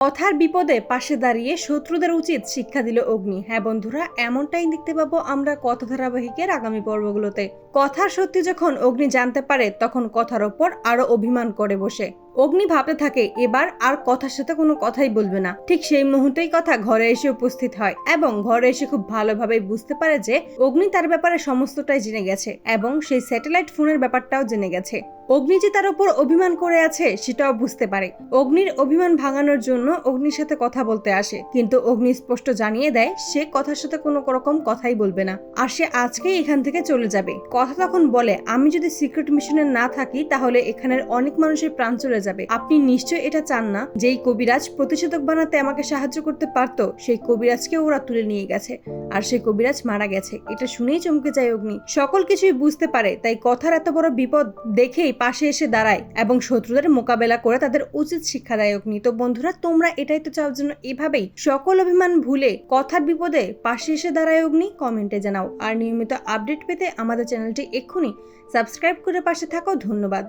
কথার বিপদে পাশে দাঁড়িয়ে শত্রুদের উচিত শিক্ষা দিল অগ্নি। হ্যাঁ বন্ধুরা, এমনটাই দেখতে পাবো আমরা কথা ধারাবাহিকের আগামী পর্বগুলোতে। কথার সত্যি যখন অগ্নি জানতে পারে, তখন কথার ওপর আরও অভিমান করে বসে। অগ্নি ভাবতে থাকে, এবার আর কথার সাথে কোনো কথাই বলবে না। ঠিক সেই মুহূর্তেই কথা ঘরে এসে উপস্থিত হয় এবং ঘরে এসে খুব ভালোভাবে বুঝতে পারে যে অগ্নি তার ব্যাপারে সমস্তটাই জেনে গেছে এবং সেই স্যাটেলাইট ফোনের ব্যাপারটাও জেনে গেছে। অগ্নি যে তার উপর অভিমান করে আছে, সেটাও বুঝতে পারে। অগ্নির অভিমান ভাঙানোর জন্য অগ্নির সাথে কথা বলতে আসে, কিন্তু অগ্নি স্পষ্ট জানিয়ে দেয়, সে কথার সাথে কোনো রকম কথাই বলবে না। আর সে আজকেই এখান থেকে চলে যাবে। কথা তখন বলে, আমি যদি সিক্রেট মিশনে না থাকি, তাহলে এখানের অনেক মানুষের প্রাণ চলে যাবে। আপনি নিশ্চয় এটা চান না যেই কবিরাজ প্রতিষেধক বানাতে আমাকে সাহায্য করতে পারতো। সেই কবিরাজকে ওরা তুলে নিয়ে গেছে। আর সেই কবিরাজ মারা গেছে। এটা শুনেই চমকে যায় অগ্নি। সকল কিছুই বুঝতে পারে, তাই কথার এত বড় বিপদ দেখেই পাশে এসে দাঁড়ায় এবং শত্রুদের মোকাবেলা করে তাদের উচিত শিক্ষা দেয় অগ্নি। তো বন্ধুরা, তোমরা এটাই তো চাও জন্য এভাবেই সকল অভিমান ভুলে কথার বিপদে পাশে এসে দাঁড়ায় অগ্নি কমেন্টে জানাও। আর নিয়মিত আপডেট পেতে আমাদের চ্যানেলটি এক্ষুনি সাবস্ক্রাইব করে পাশে থাকো। ধন্যবাদ।